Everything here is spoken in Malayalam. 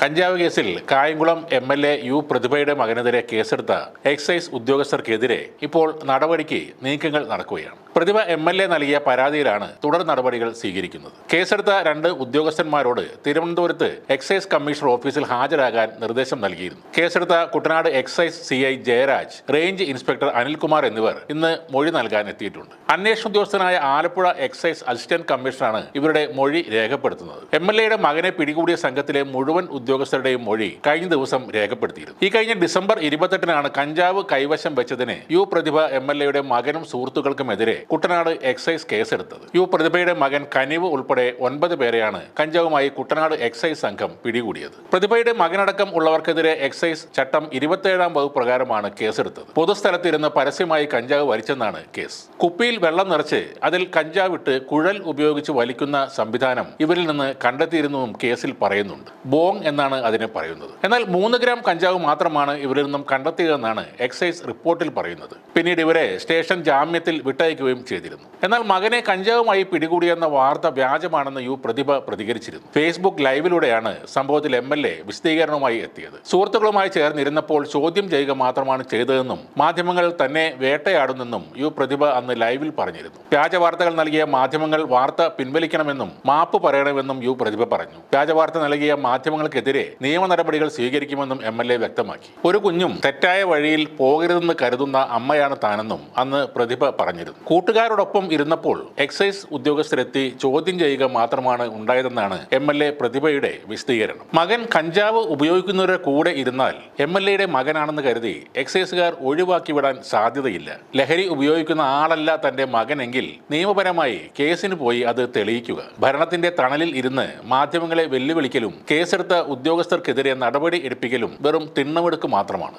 കഞ്ചാവ് കേസിൽ Kayamkulam M L A U പ്രതിഭയുടെ മകനെതിരെ കേസെടുത്ത എക്സൈസ് ഉദ്യോഗസ്ഥർക്കെതിരെ ഇപ്പോൾ നടപടിക്ക് നീക്കങ്ങൾ നടക്കുകയാണ്. പ്രതിഭ എം എൽ എ നൽകിയ പരാതിയിലാണ് തുടർ നടപടികൾ സ്വീകരിക്കുന്നത്. കേസെടുത്ത രണ്ട് ഉദ്യോഗസ്ഥന്മാരോട് തിരുവനന്തപുരത്ത് എക്സൈസ് കമ്മീഷണർ ഓഫീസിൽ ഹാജരാകാൻ നിർദ്ദേശം നൽകിയിരുന്നു. കേസെടുത്ത Kuttanad excise C I Jayaraj range inspector Anilkumar എന്നിവർ ഇന്ന് മൊഴി നൽകാൻ എത്തിയിട്ടുണ്ട്. അന്വേഷണ ഉദ്യോഗസ്ഥനായ ആലപ്പുഴ എക്സൈസ് അസിസ്റ്റന്റ് കമ്മീഷണറാണ് ഇവരുടെ മൊഴി രേഖപ്പെടുത്തുന്നത്. എം എൽ എയുടെ മകനെ പിടികൂടിയ സംഘത്തിലെ മുഴുവൻ ഉദ്യോഗസ്ഥരുടെയും മൊഴി കഴിഞ്ഞ ദിവസം രേഖപ്പെടുത്തിയിരുന്നു. ഈ കഴിഞ്ഞ ഡിസംബർ ഇരുപത്തെട്ടിനാണ് കഞ്ചാവ് കൈവശം വെച്ചതിന് യു പ്രതിഭ എം എൽ എയുടെ മകനും സുഹൃത്തുക്കൾക്കുമെതിരെ കുട്ടനാട് എക്സൈസ് കേസെടുത്തത്. യു പ്രതിഭയുടെ മകൻ കനിവ് ഉൾപ്പെടെ ഒൻപത് പേരെയാണ് കഞ്ചാവുമായി കുട്ടനാട് എക്സൈസ് സംഘം പിടികൂടിയത്. പ്രതിഭയുടെ മകനടക്കം ഉള്ളവർക്കെതിരെ എക്സൈസ് ചട്ടം ഇരുപത്തിയേഴാം വകുപ്പ് പ്രകാരമാണ് കേസെടുത്തത്. പൊതുസ്ഥലത്തിരുന്ന് പരസ്യമായി കഞ്ചാവ് വലിച്ചെന്നാണ് കേസ്. കുപ്പിയിൽ വെള്ളം നിറച്ച് അതിൽ കഞ്ചാവ് ഇട്ട് കുഴൽ ഉപയോഗിച്ച് വലിക്കുന്ന സംവിധാനം ഇവരിൽ നിന്ന് കണ്ടെത്തിയിരുന്നതും കേസിൽ പറയുന്നുണ്ട്. ബോങ് എന്നാണ് അതിനെ പറയുന്നത്. എന്നാൽ മൂന്ന് ഗ്രാം കഞ്ചാവ് മാത്രമാണ് ഇവരിൽ നിന്നും കണ്ടെത്തിയതെന്നാണ് എക്സൈസ് റിപ്പോർട്ടിൽ പറയുന്നത്. പിന്നീട് ഇവരെ സ്റ്റേഷൻ ജാമ്യത്തിൽ വിട്ടയക്കുകയും ചെയ്തിരുന്നു. എന്നാൽ മകനെ കഞ്ചാവുമായി പിടികൂടിയെന്ന വാർത്ത വ്യാജമാണെന്ന് യു പ്രതിഭ പ്രതികരിച്ചിരുന്നു. ഫേസ്ബുക്ക് ലൈവിലൂടെയാണ് സംഭവത്തിൽ എം എൽ എ വിശദീകരണവുമായി എത്തിയത്. സുഹൃത്തുക്കളുമായി ചേർന്നിരുന്നപ്പോൾ ചോദ്യം ചെയ്യുക മാത്രമാണ് ചെയ്തതെന്നും മാധ്യമങ്ങൾ തന്നെ വേട്ടയാടുന്നെന്നും യു പ്രതിഭ അന്ന് ലൈവിൽ പറഞ്ഞിരുന്നു. വ്യാജ വാർത്തകൾ നൽകിയ മാധ്യമങ്ങൾ വാർത്ത പിൻവലിക്കണമെന്നും മാപ്പ് പറയണമെന്നും യു പ്രതിഭ പറഞ്ഞു. വ്യാജ വാർത്ത നൽകിയ മാധ്യമങ്ങൾക്കെതിരെ നിയമ നടപടികൾ സ്വീകരിക്കുമെന്നും എം എൽ എ വ്യക്തമാക്കി. ഒരു കുഞ്ഞും തെറ്റായ വഴിയിൽ പോകരുതെന്ന് കരുതുന്ന അമ്മയാണ് താനെന്നും അന്ന് പ്രതിഭ പറഞ്ഞിരുന്നു. കൂട്ടുകാരോടൊപ്പം ഇരുന്നപ്പോൾ എക്സൈസ് ഉദ്യോഗസ്ഥരെത്തി ചോദ്യം ചെയ്യുക മാത്രമാണ് ഉണ്ടായതെന്നാണ് എം എൽ എ പ്രതിഭയുടെ വിശദീകരണം. മകൻ കഞ്ചാവ് ഉപയോഗിക്കുന്നവരുടെ കൂടെ ഇരുന്നാൽ എം എൽ എയുടെ മകനാണെന്ന് കരുതി എക്സൈസുകാർ ഒഴിവാക്കി വിടാൻ സാധ്യതയില്ല. ലഹരി ഉപയോഗിക്കുന്ന ആളല്ല തന്റെ മകനെങ്കിൽ നിയമപരമായി കേസിന് പോയി അത് തെളിയിക്കുക. ഭരണത്തിന്റെ തണലിൽ ഇരുന്ന് മാധ്യമങ്ങളെ വെല്ലുവിളിക്കലും കേസെടുത്ത ഉദ്യോഗസ്ഥർക്കെതിരെ നടപടി എടുപ്പിക്കലും വെറും തിണ്ണമെടുക്ക് മാത്രമാണ്